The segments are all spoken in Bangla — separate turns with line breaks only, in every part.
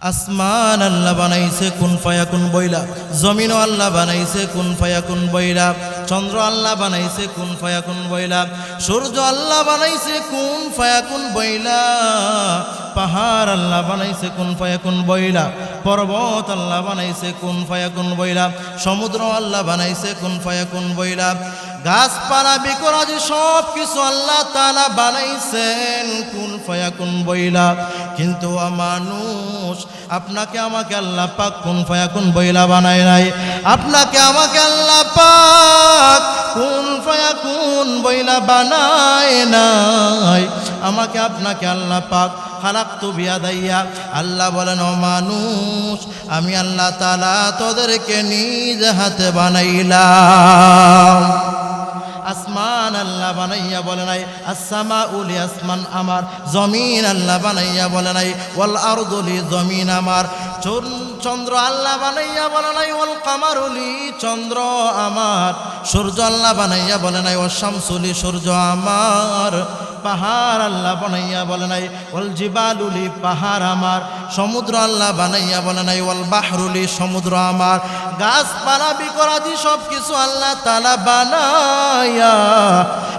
আসমান আল্লাহ বানাইছে, কোন ফায়াকুন বইলা জমিনও আল্লাহ বানাইছে, কোন ফায়াকুন বইলা চন্দ্র আল্লাহ বানাইছে, কোন ফায়াকুন বইলা সূর্য আল্লাহ বানাইছে, কোন ফায়াকুন বইলা পাহাড় আল্লাহ বানাইছে, কোন ফায়াকুন বইলা পর্বত আল্লাহ বানাইছে, কোন ফায়াকুন বইলা সমুদ্র আল্লাহ বানাইছে, কোন ফায়াকুন বইলা গাছপালা, বিকরাজ সব কিছু আল্লাহ তালা বানাইছেন। কোন ফায়াকুন বইলা। কিন্তু মানুষ, আপনাকে আমাকে আল্লাহ পাক কোন ফায়াকুন বইলা বানায় নাই। আপনাকে আমাকে আল্লাহ পাক কোন ফায়াকুন বইলা বানায় নাই। আমাকে আপনাকে আল্লাহ পাক তো বিয়া দাইয়া আল্লাহ বলেন, ও মানুষ, আমি আল্লাহ তালা তোদেরকে নিজ হাতে বানাইলাম। আসমান আল্লাহ বানাইয়া বলে নাই আসামা উলি আসমান আমার, জমিন আল্লাহ বানাইয়া বলে নাই, ওয়াল আরদুলি জমিন আমার। চন্দ্র আল্লাহ বানাইয়া বলে নাই, ওয়াল কামারুলি চন্দ্র আমার। সূর্য আল্লাহ বানাইয়া বলে নাই ও শামসুলি সূর্য আমার। পাহাড় আল্লাহ বানাইয়া বলে নাই ওল জিবালুলি পাহাড় আমার। সমুদ্র আল্লাহ বানাইয়া বলে নাই ওল বাহরুলি সমুদ্র আমার। গাছপালা, বিকরাদি সব কিছু আল্লাহ তালা বানাইয়া।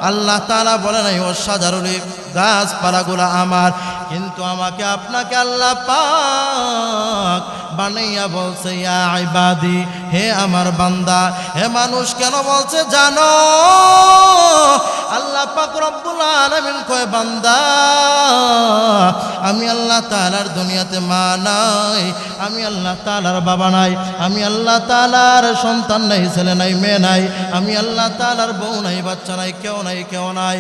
আল্লাহ তালা বলে নাই ও সাজারুলি গাছপালাগুলো আমার। কিন্তু আমাকে আপনাকে আল্লাহ পাক বানাইয়া বলছে, ইয়া বাদি হে আমার বান্দা হে মানুষ কেন বলছে, জানো আল্লাহ পাক রব্বুল আলামিন কয়, বান্দা, আমি আল্লাহ তাআলার দুনিয়াতে মা নাই, আমি আল্লাহ তাআলার বাবা নাই, আমি আল্লাহ তাআলার সন্তান নাই, ছেলে নাই, মেয়ে নাই, আমি আল্লাহ তাআলার বউ নাই, বাচ্চা নাই, কেউ নাই কেউ নাই,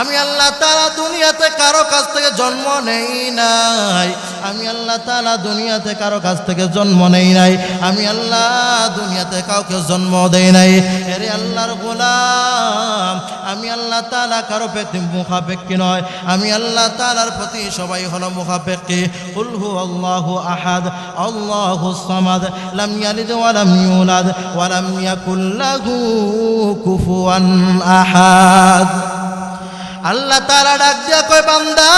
আমি আল্লাহ তাআলা দুনিয়াতে কারও কাছ থেকে জন্ম নেই নাই, আমি আল্লাহ তাআলা দুনিয়াতে কারও কাছ থেকে জন্ম নেই নাই, আমি আল্লাহ দুনিয়াতে কাউকে জন্ম দেই নাই, এরে আল্লাহর গোলাম, আমি আল্লাহ তাআলা কারও প্রতি মুখাপেক্ষী নয়। আমি আল্লাহ তালার প্রতি সবাই হলো মুখাপেক্ষী। উল্হু আল্লাহ আহাদ, আল্লাহ সমাদ, লাম ইয়ালিদ ওয়া লাম ইউলাদ, ওয়া ইয়াকুল্লাহু ইয়াকুল লাহু কুফুয়ান আহাদ। আল্লাহ তালা ডাক দিয়া কয়, বান্দা,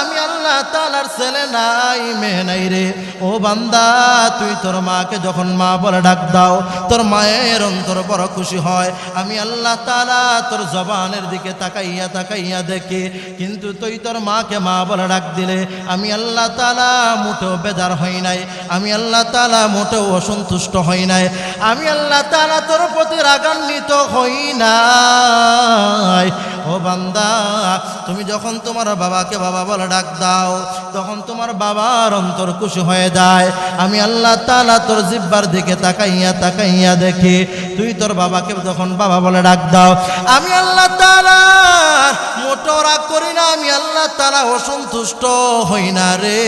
আমি আল্লাহ তাআলার ছেলে নাই, মেয়ে নাই রে। ও বান্দা, তুই তোর মাকে যখন মা বলে ডাক দাও, তোর মায়ের অন্তর বড় খুশি হয়। আমি আল্লাহ তালা তোর জবানের দিকে তাকাইয়া তাকাইয়া দেখি, কিন্তু তুই তোর মাকে মা বলে ডাক দিলে, আমি আল্লাহ তালা মোটেও বেজার হই নাই, আমি আল্লাহ তালা মোটেও অসন্তুষ্ট হই নাই, আমি আল্লাহ তালা তোর প্রতি রাগান্বিত হই নাই। ও বান্দা, তুমি যখন তোমার বাবাকে বাবা বলে ডাক দাও তখন তোমার বাবার অন্তর খুশি হয়ে যায়। আমি আল্লাহ তালা তোর জিব্বার দিকে তাকাইয়া তাকাইয়া দেখি, তুই তোর বাবাকে যখন বাবা বলে ডাক দাও, আমি আল্লাহ তালা মোটো করি না, আমি আল্লাহ তালা অসন্তুষ্ট হই না রে।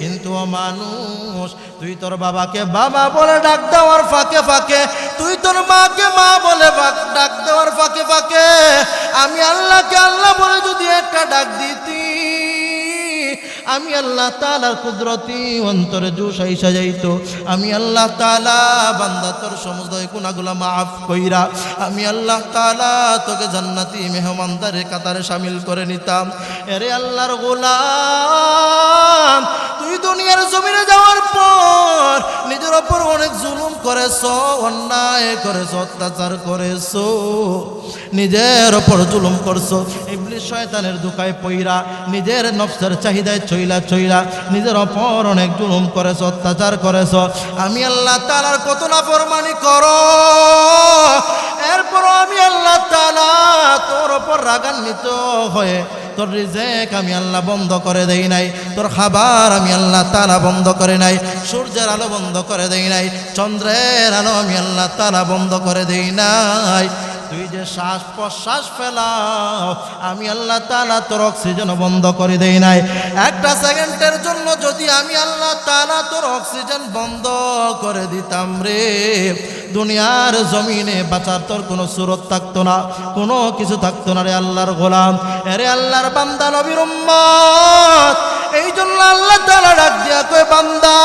কিন্তু মানুষ, তুই তোর বাবাকে বাবা বলে ডাক দেওয়ার ফাঁকে ফাঁকে, তুই তোর মাকে মা বলে ডাক দেওয়ার ফাঁকে ফাঁকে, আমি আল্লাহকে আল্লাহ বলে যদি একটা ডাক দিতি আমি আল্লাহ তালার কুদরতি অন্তরে জুসাই সাজাইত। আমি আল্লাহ তালা বান্দা তোর সমস্ত গুণাগুলা মাফ কইরা, আমি আল্লাহ তালা তোকে জান্নাতি মেহমানদারে কাতারে সামিল করে নিতাম। এরে আল্লাহর তুই দুনিয়ার জমিনে যাওয়ার পর নিজের ওপর অনেক জুলুম করেছ, অন্যায় করেছ, অত্যাচার করেছ, নিজের ওপর জুলুম করছ। ইবলিশ শয়তানের দুকায় পইরা নিজের নফসের চাহিদায় চইলা চইলা নিজের ওপর অনেক জুলুম করেছ, অত্যাচার করেছ। আমি আল্লাহ তালার কত না ফরমানি করো এরপর আমি আল্লাহ তালা ওপর রাগান্বিত হয়ে, তোর রিজেক আমি আল্লাহ বন্ধ করে দেই নাই, তোর খাবার আমি আল্লাহ তালা বন্ধ করে নাই, সূর্যের আলো বন্ধ করে দেই নাই, চন্দ্রের আলো আমি আল্লাহ তালা বন্ধ করে দেই নাই। তুই যে শ্বাস প্রশ্বাস ফেলাও, আমি আল্লাহ তালা তোর অক্সিজেন বন্ধ করে দেই নাই। একটা সেকেন্ডের জন্য যদি আমি আল্লাহ তালা তোর অক্সিজেন বন্ধ করে দিতাম রে, দুনিয়ার জমিনে বাঁচার তোর কোনো সুরত থাকতো না, কোনো কিছু থাকতো না রে আল্লাহর গোলাম। রে আল্লাহর বান্দা নবীর এই জন্য আল্লাহ তালা ডাক দিয়া কয়, বান্দা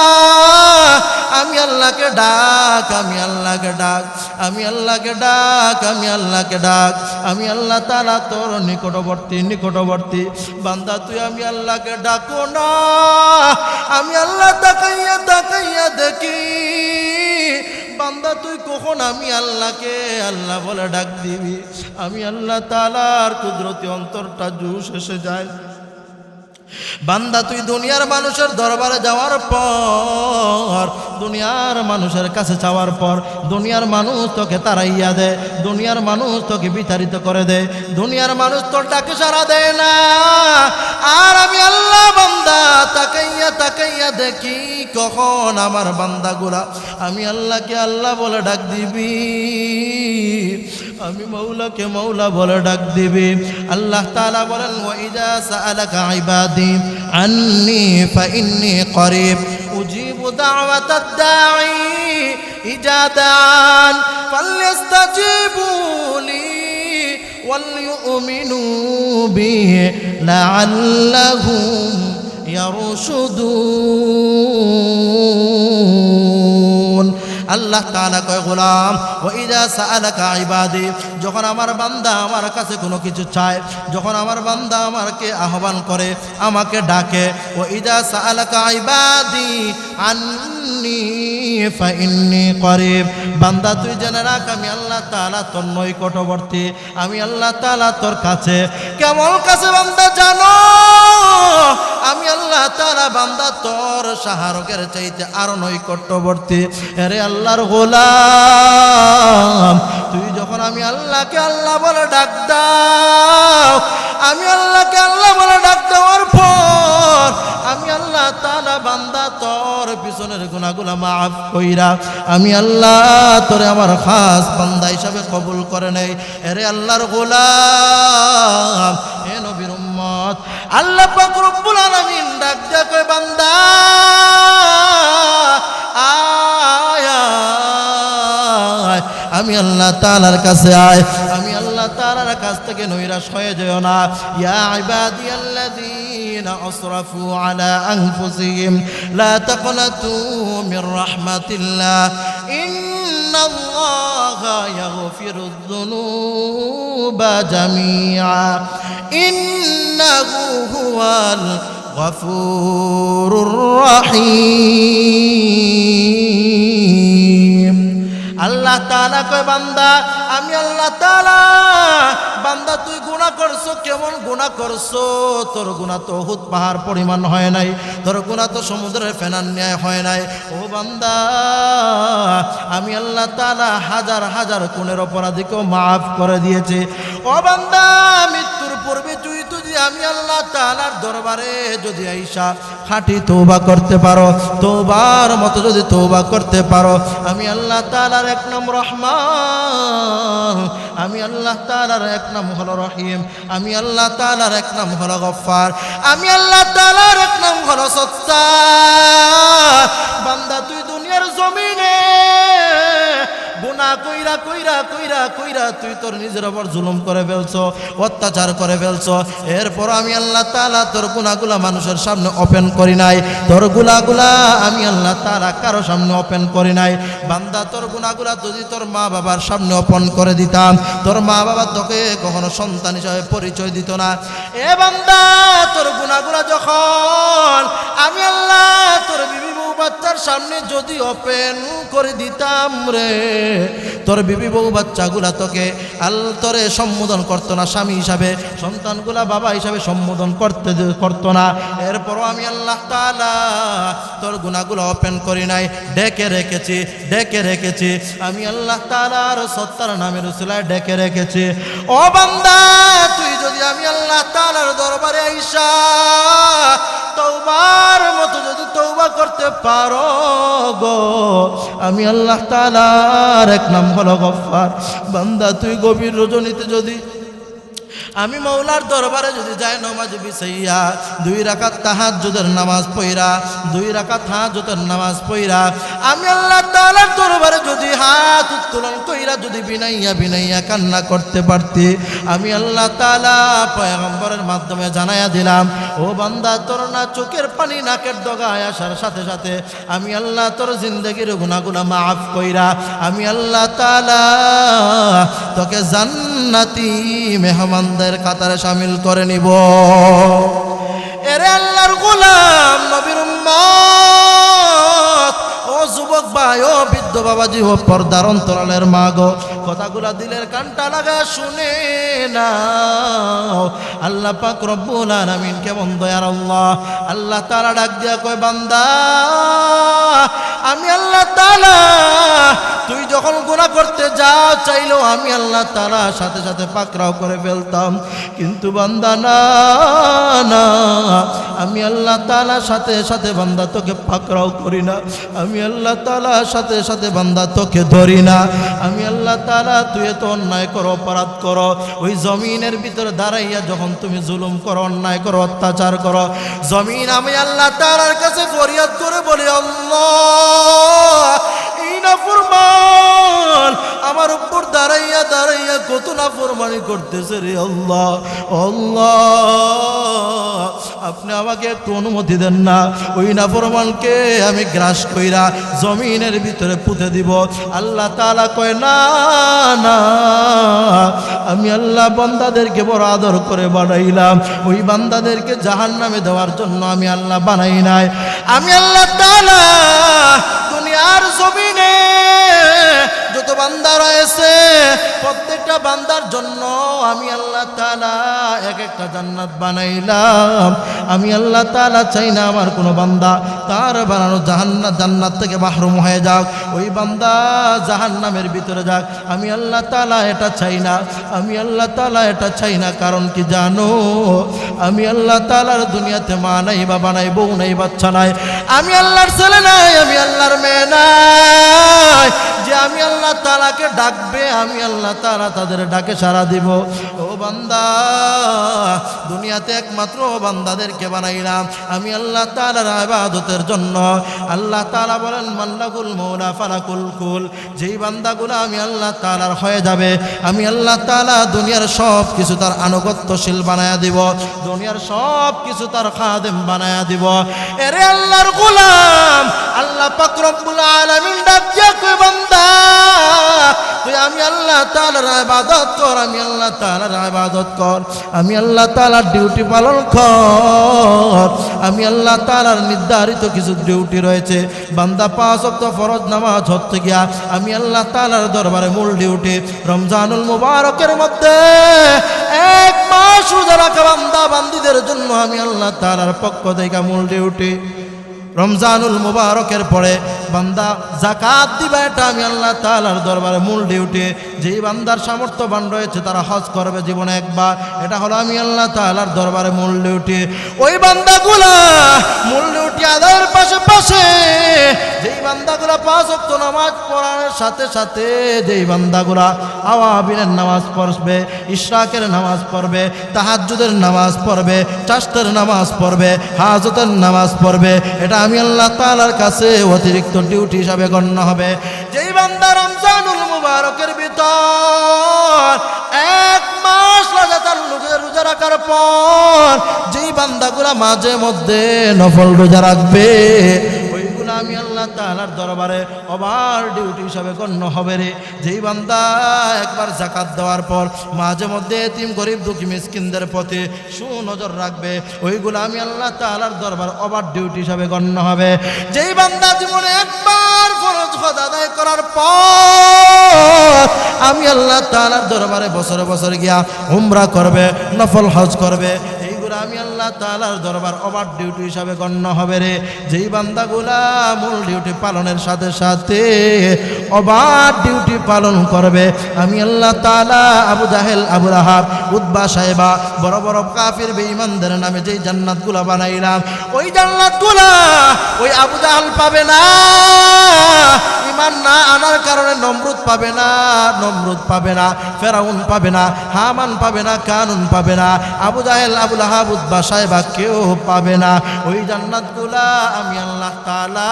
আমি আল্লাহ আল্লাহকে ডাক, আমি আল্লাহকে ডাক, আমি আল্লাহকে ডাক, আমি আল্লাহকে ডাক, আমি আল্লাহ তালা তোর নিকটবর্তী নিকটবর্তী। বান্দা, তুই আমি আল্লাহকে ডাকো না, আমি আল্লাহ তাকাইয়া তাকাইয়া দেখি। বান্দা, তুই কখন আমি আল্লাহকে, আল্লাহ বলে ডাক দিবি? আমি আল্লাহ তালার কুদরতি অন্তরটা জুস এসে যায়। বান্দা, তুই দুনিয়ার মানুষের দরবারে যাওয়ার পর, দুনিয়ার মানুষের কাছে চাওয়ার পর, দুনিয়ার মানুষ তোকে তারাইয়া দে, দুনিয়ার মানুষ তোকে বিতাড়িত করে দে, দুনিয়ার মানুষ তোর ডাকে সারা দেয় না। আর আমি আল্লাহ বান্দা, তাকাইয়া তাকাইয়া দেখি কখন আমার বান্দাগুলা, আমি আল্লাহকে আল্লাহ বলে ডাক দিবি। আমি মৌলাকে মৌলা বলে ডাক দিবি আল্লাহ তাআলা বলেন ওয়াইদা সাআলাকা ইবাদি আন্নি ফাইন্নি করিব উজিব দাওয়াতাদ দাঈ ইজা দান ফালইস্তাজিবু লি وليؤمنوا به لعلهم يرشدون আল্লাহ তাআলা কয়, গোলাম ও ইদা সাআলাকা ইবাদি, যখন আমার বান্দা আমার কাছে কোনো কিছু চায়, যখন আমার বান্দা আমাকে আহ্বান করে, আমাকে ডাকে ও ইদা সাআলাকা ইবাদি, আন্নি ফাইন্নি করিব। বান্দা, তুই জেনে রাখ, আমি আল্লাহ তাআলা তোর নৈকটবর্তী, আমি আল্লাহ তাআলা তোর কাছে। কেমন কাছে বান্দা, জানো? আমি আল্লাহ তাআলা বান্দা তোর সাহারকের চাইতে আরও নৈকট্যবর্তী। আরে আল্লাহর গোলাম, তুই যখন আমি আল্লাহকে আল্লাহ বলে ডাক দাও, আমি আল্লাহকে আল্লাহ বলে ডাক দেওয়ার পর আমি আল্লাহ তাআলা বান্দা তোর পিছনের গুনাহগুলা মাফ কইরা আমি আল্লাহ তোরে আমার খাস বান্দা হিসাবে কবুল করে নেই। আরে আল্লাহর গোলাম, হে নবীর উম্মত আল্লাহ পাক রব্বুল আলামিন ডাক কয়, বান্দা। আমি আল্লাহ তাআলার কাছে আয়। আমি আল্লাহ তাআলার কাছ থেকে নৈরাশ হয়ে যেও না। ইয়া ইবাদিয়াল্লাযীনা আসরাফু আলা আনফুসিহিম, লা তাকনাতু মির রাহমাতিল্লাহ। يغفر الذنوب جميعا. إنه هو الغفور الرحيم. আল্লাহ তাআলা কয়, বান্দা, আমি আল্লাহ তাআলা, বান্দা, তুই গুণা করছ, কেমন গুণা করছ? তোর গুণা তো হুত পাহাড় পরিমাণ হয় নাই, তোর গুনাহ তো সমুদ্রের ফেনার ন্যায় হয় নাই। ও বান্দা, আমি আল্লাহ তাআলা হাজার হাজার কোণের অপরাধীকেও মাফ করে দিয়েছে। ও বান্দা, মৃত্যুর পূর্বে তুই আমি আল্লাহ তাআলার দরবারে যদি আইসা খাঁটি তৌবা করতে পারো তৌবার মতো যদি তৌবা করতে পারো, আমি আল্লাহ তাআলার এক নাম রহমান, আমি আল্লাহ তাআলার এক নাম হলো রহিম, আমি আল্লাহ তাআলার এক নাম হলো গফফার, আমি আল্লাহ তাআলার এক নাম হলো সত্তা বান্দা, তুই দুনিয়ার জমিনে গুনা কইরা কইরা কইরা কইরা তুই তোর নিজের ওপর জুলুম করে ফেলছো, অত্যাচার করে ফেলছো। এরপর আমি আল্লাহ তাআলা তোর গুনাগুলা মানুষের সামনে ওপেন করি নাই। তোর গুলাগুলা আমি আল্লাহ তাআলা কারও সামনে ওপেন করি নাই। বান্দা, তোর গুনাগুলা যদি তোর মা বাবার সামনে ওপেন করে দিতাম, তোর মা বাবা তোকে কখনো সন্তান হিসাবে পরিচয় দিত না। এ বান্দা, তোর গুনাগুলা যখন আমি আল্লাহ তোর বিবি বাচ্চার সামনে যদি ওপেন করে দিতাম রে তোর বিবি বউ বাচ্চাগুলা তোকে আল তোরে সম্বোধন করতো না, স্বামী হিসাবে, সন্তানগুলা বাবা হিসাবে সম্বোধন করতে করতো না। এরপরও আমি আল্লাহ তাআলা তোর গুণাগুলো ওপেন করি নাই। ডেকে রেখেছি ডেকে রেখেছি। আমি আল্লাহ তাআলার সত্তার নামের উসিলায় ডেকে রেখেছি। ও বান্দা, তুই যদি আমি আল্লাহ তাআলার দরবারে আইসা তৌবার মতো যদি তৌবা করতে পারো গো, আমি আল্লাহ তালার এক নাম হলো গফার বান্দা, তুই গভীর রজনীতে যদি আমি মৌলার দরবারে যদি যাই নমাজ বিছাইয়া, দুই রাকাত তাহাজ্জুদের নামাজ পইরা দুই রাকাত তাহাজ্জুদের নামাজ পইরা আমি আল্লাহ তাআলার দরবারে যদি হাত উত্তোলন কইরা যদি বিনাইয়া বিনাইয়া কান্না করতে পারতি, আমি আল্লাহ তাআলা পয়গম্বরের মাধ্যমে জানাইয়া দিলাম, ও বান্দা, তোর না চোখের পানি নাকের ডগায় আসার সাথে সাথে আমি আল্লাহ তোর জিন্দগির গুনাগুনা মাফ কইরা, আমি আল্লাহ তাআলা তোকে জান্নাতি মেহমানদের কাতারে সামিল করে নিব। এরে আল্লাহর গোলাম নবীর উম্মত। যুবক ভাই, ও বৃদ্ধ বাবাজি, ও পর্দার অন্তরালের মা গো, কথাগুলা দিলের কানটা লাগা শুনে না আল্লাহ পাক রব্বুল আলামিন কেমন দয়ার আল্লাহ। আল্লাহ তাআলা ডাক দিয়া কয়, বান্দা, আমি আল্লাহ তাআলা, তুই যখন গুনাহ করতে যাও, চাইলেও আমি আল্লাহ তাআলা সাথে সাথে পাকড়াও করে ফেলতাম। কিন্তু বান্দা, না না, আমি আল্লাহ তাআলা সাথে সাথে বান্দা তোকে পাকড়াও করি না। আমি আল্লাহ তাআলা সাথে সাথে বান্দা তোকে ধরি না। আমি আল্লাহ তালা তুই এত অন্যায় করো, অপরাধ করো। ওই জমিনের ভিতরে দাঁড়াইয়া যখন তুমি জুলুম করো, অন্যায় করো, অত্যাচার করো, জমিন আমি আল্লাহ তাআলার কাছে ফরিয়াদ করে বলি, আল্লাহ আমার উপর দাঁড়াইয়া দাঁড়াইয়া কত না ফরমানি করতেছে রে আল্লাহ আল্লাহ। আপনি আমাকে একটু অনুমতি দেন না। ওই না ফরমানকে আমি গ্রাস কইরা জমিনের ভিতরে পুঁতে দিব। আল্লাহ তালা কয়, না না। আমি আল্লাহ বান্দাদেরকে বড় আদর করে বানাইলাম। ওই বান্দাদেরকে জাহান নামে দেওয়ার জন্য আমি আল্লাহ বানাই নাই। আমি আল্লাহ তাআলা দুনিয়ার জমিনে যত বান্দা রয়েছে? প্রত্যেকটা বান্দার জন্য আমি আল্লাহ তাআলা এক একটা জান্নাত বানাইলাম। আমি আল্লাহ তালা চাই না আমার কোনো বান্দা তার বানানো জাহান্নাত জান্নাত থেকে মাহরুম হয়ে যাক, ওই বান্দা জাহান্নামের ভিতরে যাক। আমি আল্লাহ তালা এটা চাই না, আমি আল্লাহ তালা এটা চাই না, কারণ কি জানো? আমি আল্লাহ তাআলার দুনিয়াতে মা নাই, বাবা নাই, বউ নাই, বাচ্চা নাই। আমি আল্লাহর ছেলে নাই, আমি আল্লাহর মেয়ে নাই। যে আমি আল্লাহ তালাকে ডাকবে আমি আল্লাহ তালা তাদের ডাকে সারা দিব। ও বান্দা দুনিয়াতে একমাত্র বান্দাদেরকে বানাইলাম। আমি আল্লাহ তালার আবাদতের জন্য। আল্লাহ তালা বলেন, মাল্লাকুল মৌলা ফালাকুল কুল। যেই বান্দাগুলো আমি আল্লাহ তালার হয়ে যাবে, আমি আল্লাহ তালা দুনিয়ার সব কিছু তার আনুগত্যশীল বানায়া দিব, দুনিয়ার সব কিছু তার খাদেম বানায়া দিব। এরে আল্লাহর গোলাম, আল্লাহ পাকরবুল আলামিন বান্দা, তুই আমি আল্লাহ তাআলার ইবাদত কর, আমি আল্লাহ তাআলার ইবাদত কর। আমি আল্লাহ তাআলার ডিউটি পালন কর। আমি আল্লাহ তালার নির্ধারিত কিছু ডিউটি রয়েছে। বান্দা পাঁচ অব্দ ফরজ নামাজ হচ্ছে গিয়া আমি আল্লাহ তালার দরবারে মূল ডিউটি রমজানুল মুবারকের মধ্যে এক মাস রোজা রাখা বান্দা বান্দিদের জন্য আমি আল্লাহ তালার পক্ষ থেকে মূল ডিউটি। রমজানুল মুবারকের পরে বান্দা জাকাত দিবা এটা আমি আল্লাহ তালার দরবারে মূল ডিউটি। যেই বান্দার সামর্থ্যবান রয়েছে তারা হজ করবে জীবনে একবার। এটা হলো আমি আল্লাহ তালার দরবারে মূল ডিউটি। ওই বান্দাগুলা মূল পাশে যেই বান্দাগুলা পাঁচ ওয়াক্ত নামাজ পড়ার সাথে সাথে যেই বান্দাগুলা আওয়াবিনের নামাজ পড়বে, ইশরাকের নামাজ পড়বে, তাহাজ্জুদের নামাজ পড়বে চাষতের নামাজ পড়বে, হাজতের নামাজ পড়বে, এটা আমি আল্লাহ তাআলার কাছে অতিরিক্ত ডিউটি হিসাবে গণ্য হবে। যেই বান্দা রমজানুল মুবারকের ভিতর এক রাখার পর যেই বান্দাগুলা মাঝে মধ্যে নফল রোজা রাখবে, ওইগুলো আমি আল্লাহ তাআলার দরবারে ওভার ডিউটি হিসাবে গণ্য হবে রে। যেই বান্দা একবার জাকাত দেওয়ার পর মাঝে মধ্যে এতিম, গরিব, দুঃখী, মিসকিনদের প্রতি সুনজর রাখবে, ওইগুলো আমি আল্লাহ তাআলার দরবার ওভার ডিউটি হিসাবে গণ্য হবে। যেই বান্দা জীবনে একবার হজ আদায় করার পর আমি আল্লাহ তালার দরবারে বছরে বছর গিয়া উমরা করবে, নফল হজ করবে। আমি আল্লাহ তালার দরবার ওভার ডিউটি হিসাবে গণ্য হবে রে। যেই বান্দাগুলা মূল ডিউটি পালনের সাথে সাথে ওভার ডিউটি পালন করবে। আমি আল্লাহ তাআলা আবু জাহেল, আবু রাহাব উদ্বা সাহেবা, বড় বড় কাফির বেঈমানদের নামে যেই জান্নাতগুলা বানাইলাম, ওই জান্নাতগুলা ওই আবু জাহাল পাবে না ইমান না আনার কারণে নমরুদ পাবে না, নমরুদ পাবে না, ফেরাউন পাবে না, হামান পাবে না, কানুন পাবে না, আবু জাহেল আবুল হাবুদ বাসায় বা কেউ পাবে না। ওই জান্নাতগুলা আমি আল্লাহ তাআলা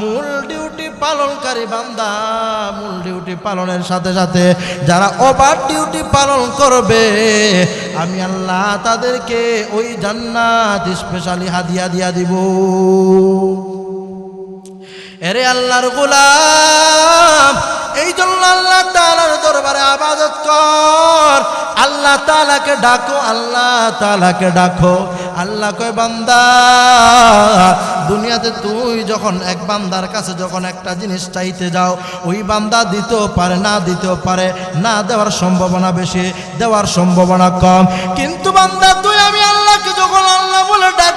মূল ডিউটি পালনকারী বান্দা মূল ডিউটি পালনের সাথে সাথে যারা ওভার ডিউটি পালন করবে, আমি আল্লাহ তাদেরকে ওই জান্নাত স্পেশালি হাদিয়া দিয়া দিব। এরে আল্লাহর গোলাম এই জন্য আল্লাহ তালার দরবারে আবাদত কর। আল্লাহ তালাকে ডাকো, আল্লাহ তালাকে ডাকো। আল্লাহ কয়, বান্দা, দুনিয়াতে তুই যখন এক বান্দার কাছে যখন একটা জিনিস চাইতে যাও, ওই বান্দা দিতেও পারে, না দিতেও পারে, না দেওয়ার সম্ভাবনা বেশি, দেওয়ার সম্ভাবনা কম। কিন্তু বান্দা, তুই আমি আল্লাহকে যখন আল্লাহ বলে ডাক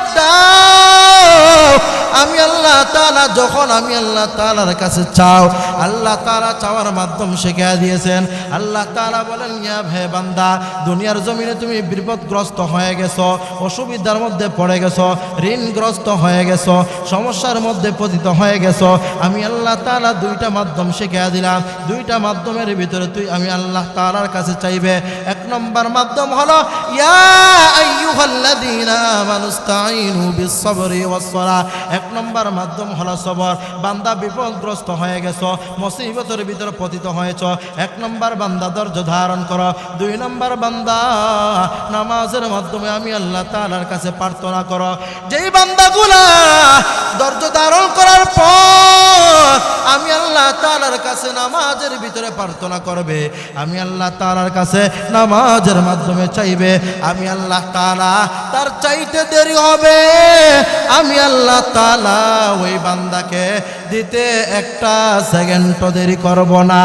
আমি আল্লাহ তালা যখন আমি আল্লাহ তালার কাছে চাও, আল্লাহ তালা চাওয়ার মাধ্যম শিখিয়ে দিয়েছেন। আল্লাহ তালা বলেন, ইয়া ভে বান্দা, দুনিয়ার জমিনে তুমি বিপদগ্রস্ত হয়ে গেছো, অসুবিধার মধ্যে পড়ে গেছো, ঋণগ্রস্ত হয়ে গেছো, সমস্যার মধ্যে পতিত হয়ে গেছো, আমি আল্লাহ তালা দুইটা মাধ্যম শিখিয়ে দিলাম। দুইটা মাধ্যমের ভিতরে তুই, আমি আল্লাহ তালার কাছে চাইবে। এক নম্বর মাধ্যম হলো, ইয়া আইয়ুহাল্লাযীনা আমানুস্তাঈনু বিস-সাবরি ওয়াস-সালাহ। এক নম্বর মাধ্যম হলো সবর। বান্দা বিপদগ্রস্ত হয়ে গেছো, মুসিবতের ভিতরে পতিত হয়েছ। এক নম্বর বান্দা ধৈর্য ধারণ করো। দুই নম্বর বান্দা নামাজের মাধ্যমে আমি আল্লাহ তাআলার কাছে প্রার্থনা করো। যেই বান্দাগুলা ধৈর্য ধারণ করার পর আমি আল্লাহ তাআলার কাছে নামাজের ভিতরে প্রার্থনা করবে। আমি আল্লাহ তাআলার কাছে নামাজের মাধ্যমে চাইবে। আমি আল্লাহ তালা তার চাইতে দেরি হবে। আমি আল্লাহ তাআলা ওই বান্দাকে দিতে একটা সেকেন্ডও দেরি করব না।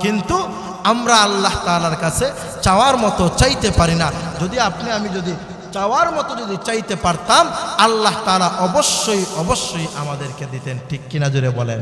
কিন্তু আমরা আল্লাহ তালার কাছে চাওয়ার মতো চাইতে পারি না। যদি আপনি, আমি যদি চাওয়ার মতো যদি চাইতে পারতাম, আল্লাহ তালা অবশ্যই অবশ্যই আমাদেরকে দিতেন। ঠিক কিনা জুড়ে বলেন?